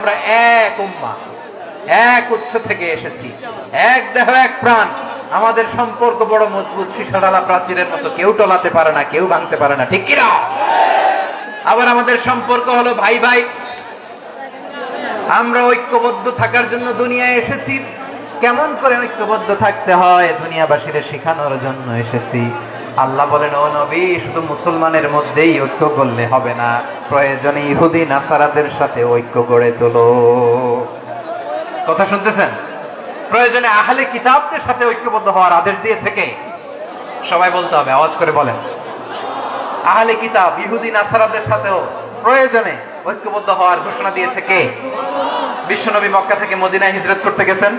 আমরা এক উম্মা। এক উৎস থেকে এসেছি। এক দেহ, এক প্রাণ। আমাদের সম্পর্ক বড় মজবুত শিশাডালা প্রাচীরের মতো। কেউ টলাতে পারে না, কেউ ভাঙতে পারে না। ঠিক কিনা? আবার আমাদের সম্পর্ক হলো ভাই ভাই। আমরা ঐক্যবদ্ধ থাকার জন্য দুনিয়ায় এসেছি। কেমন করে ঐক্যবদ্ধ থাকতে হয় দুনিয়াবাসীরা শেখানোর জন্য এসেছি। আল্লাহ বলেন, ও নবী, শুধু মুসলমানের মধ্যেই ঐক্য করলে হবে না। প্রয়োজনে ইহুদি, নাসারাদের সাথে ঐক্য গড়ে তোলো। কথা শুনতেছেন? প্রয়োজনে আহলে কিতাবদের সাথে ঐক্যবদ্ধ হওয়ার আদেশ দিয়েছে কে? সবাই বলতে হবে, আওয়াজ করে বলেন। আহলে কিতাব, ইহুদি, নাসারাদের সাথেও প্রয়োজনে ঐক্যবদ্ধ হওয়ার ঘোষণা দিয়েছে কে? বিশ্বনবী মক্কা থেকে মদিনায় হিজরত করতে গেছেন।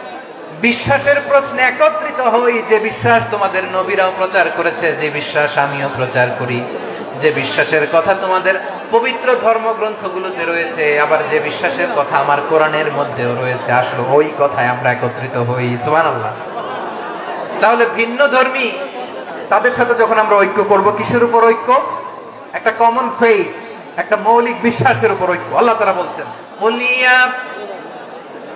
বিশ্বাসের প্রশ্নে একত্রিত হই যে বিশ্বাস তোমাদের নবীরাও প্রচার করেছে, যে বিশ্বাস আমিও প্রচার করি। যে বিশ্বাসের কথা তোমাদের পবিত্র ধর্মগ্রন্থগুলোতে রয়েছে, আবার যে বিশ্বাসের কথা আমার কোরআনের মধ্যেও রয়েছে। আসলো ওই কথায় আমরা একত্রিত হই সুবান আল্লাহ তাহলে ভিন্ন ধর্মী, তাদের সাথে যখন আমরা ঐক্য করব, কিসের উপর ঐক্য? একটা কমন ফেইথ একটা মৌলিক বিশ্বাসের উপর ঐক্য। আল্লাহ তারা বলছেন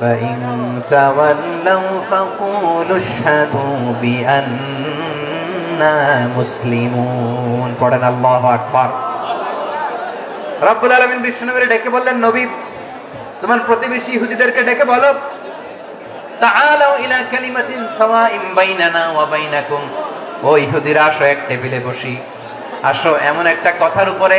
فإن تولوا فقولوا اشهدوا بأننا مسلمون পড়েন আল্লাহু আকবার রব্বুল আলামিন বিষ্ণুনবীর ডেকে বললেন নবী তোমার প্রতিবেশী ইহুদিদেরকে ডেকে বলো তাআলাউ ইলা কালিমাতিন সাওয়াইন বাইনানা ওয়া বাইনাকুম ও ইহুদিরা আসো এক টেবিলে বসি আসো এমন একটা কথার উপরে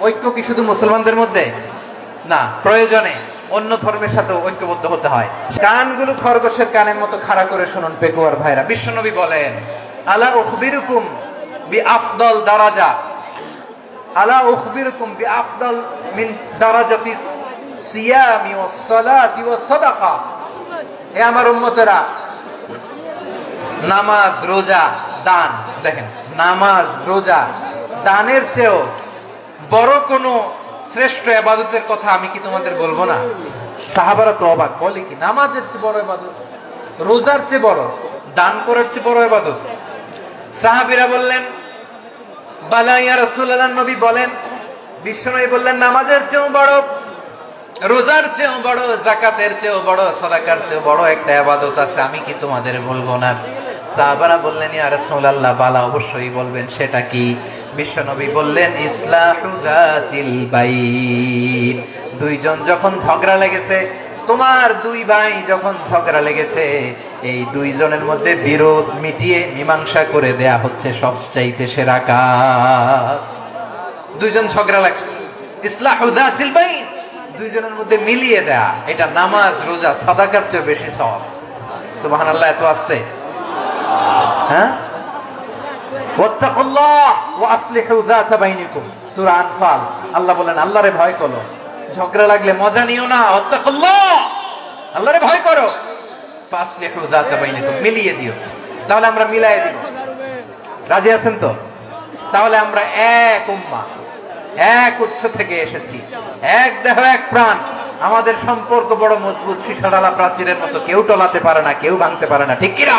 ঐক্য কি শুধু মুসলমানদের মধ্যে? না, প্রয়োজনে অন্য ধর্মের সাথে ঐক্যবদ্ধ হতে হয়। কানগুলো খরগোশের কানের মতো খাড়া করে শুনুন পেকুয়ার ভাইরা। বিশ্বনবী বলেন, আলা উখবিরুকুম বি আফদল দারাজা। আলা উখবিরুকুম বি আফদল মিন দারাজাতি সিয়ামি ওয়াস সালাতি ওয়াস সাদাকা। হে আমার উম্মতেরা, নামাজ, রোজা, দান, দেখেন, নামাজ, রোজা, দানের চেয়েও বড় কোনো শ্রেষ্ঠ এবাদতের কথা আমি কি তোমাদের বলব না? সাহাবারা তো অবাক, বলে কি, নামাজের চেয়ে বড় এবাদত, রোজার চেয়ে বড়, দান করার চেয়ে বড় এবাদত। সাহাবিরা বললেন বালাইয়া রসুল্লাহ নবী বলেন, বিশ্বনবী বললেন, নামাজের চেয়েও বড়, রোজার চেয়েও বড় জাকাতের চেয়েও বড়, সদাকার চেয়েও বড় একটা আবাদত আছে, আমি কি তোমাদের বলব না? সাহাবারা বললেন, ইয়া রাসূলুল্লাহ, বালা অবশ্যই বলবেন, সেটা কি? বিশ্বনবী বললেন দুইজন যখন ঝগড়া লেগেছে, তোমার দুই ভাই যখন ঝগড়া লেগেছে, এই দুইজনের মধ্যে বিরোধ মিটিয়ে মীমাংসা করে দেয়া হচ্ছে সবচাইতে সেরা কাজ। দুইজন ঝগড়া লাগছে। ইসলাহু যাতিল বাইন দুইজনের মধ্যে মিলিয়ে দেয়া, এটা নামাজ, রোজা, সাদাকার চেয়ে বেশি সওয়াব। সুবহানাল্লাহ, এত আসতে? হ্যাঁ ওয়াত্তাকুল্লাহ ওয়া আসলিহু যাতা বাইনিকুম সূরা আনফাল আল্লাহ বলেন, আল্লাহরে ভয় করো। ঝগড়া লাগলে মজা নিও না আল্লাহরে ভয় করো। মিলিয়ে দিও। তাহলে আমরা মিলাই দিব। রাজি আছেন তো? তাহলে আমরা এক উম্মা, এক উৎস থেকে এসেছি। এক দেহ, এক প্রাণ। আমাদের সম্পর্ক বড় মজবুত শিশাডালা প্রাচীরের মতো। কেউ টলাতে পারে না, কেউ ভাঙতে পারে না। ঠিক কিনা?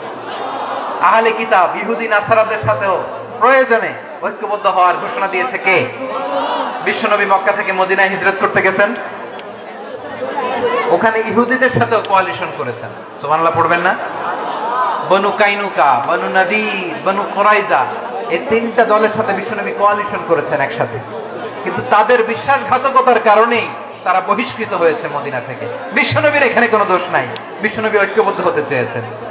আহলে কিতাব, ইহুদি, নাসারাদের সাথেও প্রয়োজনে ঐক্যবদ্ধ হওয়ার ঘোষণা দিয়েছে কে? বিশ্বনবী মক্কা থেকে মদিনায় হিজরত করতে গেছেন। ওখানে ইহুদিদের সাথেও কোয়ালিশন করেছেন। সুবহানাল্লাহ, পড়বেন না? বনু কাইনুকা, বনু নদী বনু কোরাইজা, এই তিনটা দলের সাথে বিশ্বনবী কোয়ালিশন করেছেন একসাথে। কিন্তু তাদের বিশ্বাসঘাতকতার কারণেই তারা বহিষ্কৃত হয়েছে মদিনা থেকে। বিশ্বনবীর এখানে কোনো দোষ নাই। বিশ্বনবী ঐক্যবদ্ধ হতে চেয়েছেন।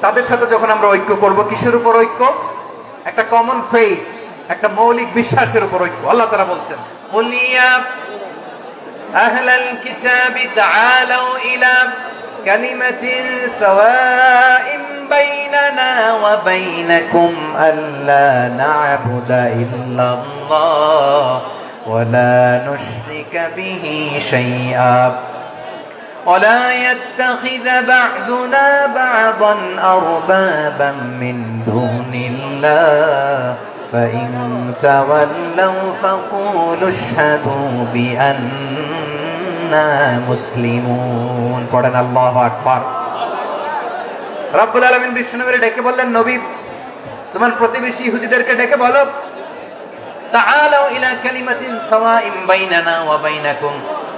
তাদের সাথে যখন আমরা ঐক্য করব কিসের উপর ঐক্য একটা কমন ফেইথ একটা মৌলিক বিশ্বাসের উপর ঐক্য আল্লাহ তারা বলছেন বলিয়া أهل الكتاب تعالوا إلى كلمة سواء بيننا وبينكم ألا نعبد إلا الله ولا نشرك به شيئا ولا يتخذ بعضنا بعضا أربابا من دون الله فإن تولوا فقولوا اشهدوا بأننا مسلمون পড়েন আল্লাহ আকবার রব্বুল আলামিন বিষ্ণুনবীর ডেকে বললেন নবী তোমার প্রতিবেশী ইহুদিদেরকে ডেকে বলো তাআলাউ ইলা কালিমাতিন সাওয়াইন বাইনানা ওয়া বাইনাকুম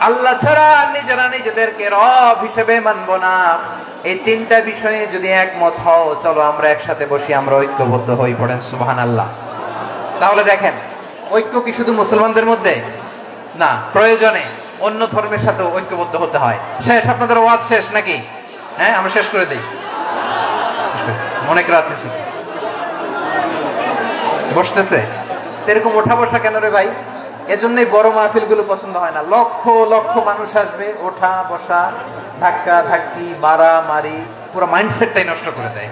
আল্লাহ ছাড়া নিজেরা নিজেদেরকে রব হিসেবে মানব না। এই তিনটা বিষয়ে যদি একমত হও, চলো আমরা একসাথে বসি, আমরা ঐক্যবদ্ধ হই পড়েন সুবহান আল্লাহ তাহলে দেখেন, ঐক্য কি শুধু মুসলমানদের মধ্যে? না, প্রয়োজনে অন্য ধর্মের সাথে ঐক্যবদ্ধ হতে হয়। শেষ, আপনাদের ওয়াজ শেষ নাকি? হ্যাঁ আমরা শেষ করে দিই। অনেক রাত হয়েছে বসতেছে। এরকম ওঠা বসা কেন রে ভাই? এজন্যই বড় মাহফিলগুলো পছন্দ হয় না। লক্ষ লক্ষ মানুষ আসবে, ওঠা, বসা, ধাক্কা, ধাক্কি, মারা, মারি, পুরো মাইন্ডসেটটাই নষ্ট করে দেয়।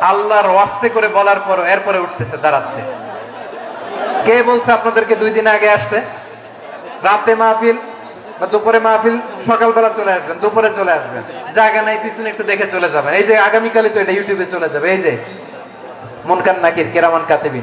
আল্লাহর ওয়াস্তে করে বলার পর এরপরে উঠতেছে, দাঁড়াচ্ছে। কে বলছে আপনাদেরকে দুই দিন আগে আসতে? রাতে মাহফিল বা দুপুরে মাহফিল, সকালবেলা চলে আসবেন, দুপুরে চলে আসবেন। জায়গা নাই, পিছনে একটু দেখে চলে যাবেন। এই যে আগামীকালই তো এটা ইউটিউবে চলে যাবে, এই যে। মনকান নাকির, কেরামান কাতেবিন।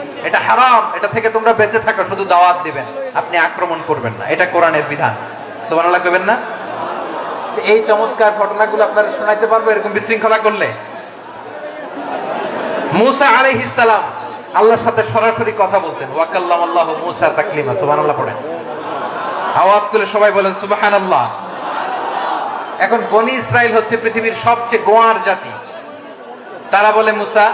এটা হারাম, এটা থেকে তোমরা বেঁচে থাকো, শুধু দাওয়াত দিবেন। আপনি আক্রমণ করবেন না, এটা কোরআনের বিধান। সুবহানাল্লাহ কইবেন না? এই চমৎকার ঘটনাগুলো আপনারা শোনাইতে পারব, এরকম বিশৃঙ্খলা করলে। মুসা আলাইহিস সালাম আল্লাহর সাথে সরাসরি কথা বলতেন। ওয়াকাল্লাম আল্লাহ মুসা তাকলিমা, সুবহানাল্লাহ পড়েন। আওয়াজ তুলে সবাই বলেন, সুবহানাল্লাহ। এখন বনি ইসরায়েল হচ্ছে পৃথিবীর সবচেয়ে গোয়ার জাতি। তারা বলে, মুসা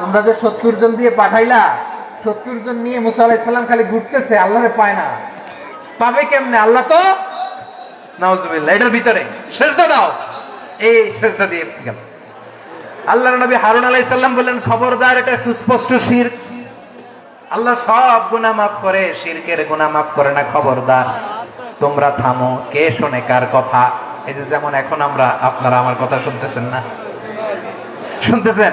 তোমরা যে সত্তর জন দিয়ে পাঠাইলা, সত্তর জন নিয়ে মুসা খালি ঘুরতেছে, আল্লাহরে পায় না। পাবে কেমনে? আল্লাহ তো? নাউজুবিল্লাহ, এটার ভিতরে। দাও। এই সেজদা দিয়ে গেল। আল্লাহর নবী হারুন আলাইসাল্লাম বললেন, খবরদার, এটা সুস্পষ্ট শির আল্লাহ সব গুনাহ মাফ করে, শিরকের গুনাহ মাফ করে না, খবরদার। তোমরা থামো, কে শোনে, কার কথা? এই যে যেমন এখন আমরা, আপনারা আমার কথা শুনতেছেন না? শুনতেছেন?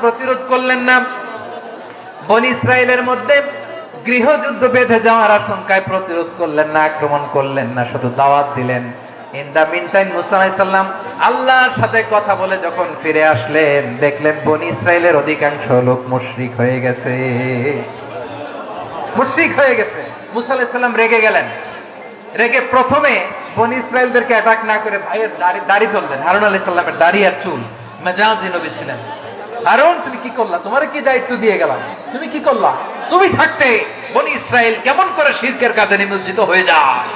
প্রতিরোধ করলেন না। বনি ইসরায়েলের মধ্যে গৃহযুদ্ধ বেঁধে যাওয়ার আশঙ্কায় প্রতিরোধ করলেন না, আক্রমণ করলেন না, শুধু দাওয়াত দিলেন। ইন দা আল্লাহর সাথে কথা বলে যখন ফিরে আসলেন, দেখলেন বনি ইসরায়েলের অধিকাংশ লোক মুশরিক হয়ে গেছে। মুশরিক হয়ে গেছে। মুসা আলাইসাল্লাম রেগে গেলেন। রেগে প্রথমে বনি ইসরায়েলদেরকে অ্যাটাক না করে ভাইয়ের দাড়ি দাড়ি ধরলেন হারুন আলাইসাল্লামের দাড়ি আর চুল। মেজাজি নবী ছিলেন। হারুন, তুমি কি করলা? তোমার কি দায়িত্ব দিয়ে গেলাম? তুমি কি করলা? তুমি থাকতে বনি ইসরায়েল কেমন করে শিরকের কাজে নিমজ্জিত হয়ে যায়?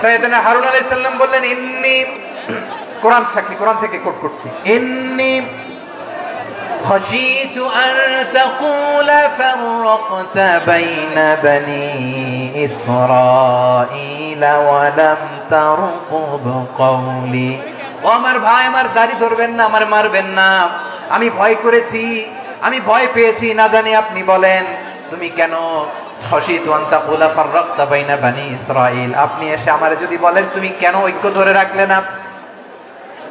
সাইয়েদনা হারুন আলাইহিস সালাম বললেন, ইন্নি কোরআন সাক্ষী কোরআন থেকে কোট করছি। ইন্নি خشيت أن تقول فرقت بين بني إسرائيل ولم ترقب قولي ও আমার ভাই আমার দাড়ি ধরবেন না আমার মারবেন না আমি ভয় করেছি আমি ভয় পেয়েছি না জানি আপনি বলেন তুমি কেন খসিত ওয়ান্তা কুলা ফাররাকতা বাইনা বানি ইসরাইল আপনি এসে আমারে যদি বলেন তুমি কেন ঐক্য ধরে রাখলে না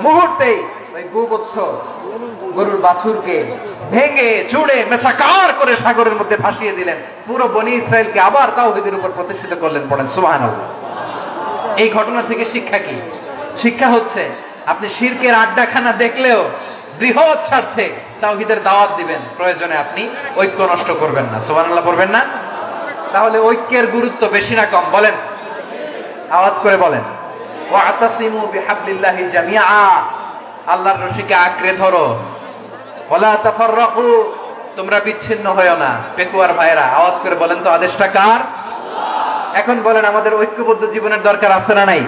মুহূর্তেই গরুর বাছুরকে ভেঙে চুড়ে মেসাকার করে সাগরের মধ্যে ভাসিয়ে দিলেন। পুরো বনি ইসরায়েলকে আবার তাও তাওহিদের উপর প্রতিষ্ঠিত করলেন পড়েন সুবহানাল্লাহ। এই ঘটনা থেকে শিক্ষা কি? শিক্ষা হচ্ছে, আপনি শিরকের আড্ডাখানা দেখলেও বৃহৎ স্বার্থে তাওহিদের দাওয়াত দিবেন। প্রয়োজনে আপনি ঐক্য নষ্ট করবেন না। সুবহানাল্লাহ পড়বেন না? তাহলে ঐক্যের গুরুত্ব বেশি না কম, বলেন। আওয়াজ করে বলেন। ওয়াতাসিমু বিহাবলিল্লাহি জামিআ। আল্লাহর রশিকে আঁকড়ে ধরো। ওয়ালা তাফাররাকু, তোমরা বিচ্ছিন্ন হয়েও না। পেকুয়ার ভাইরা আওয়াজ করে বলেন তো আদেশটা কার? এখন বলেন, আমাদের ঐক্যবদ্ধ জীবনের দরকার আছে না নাই?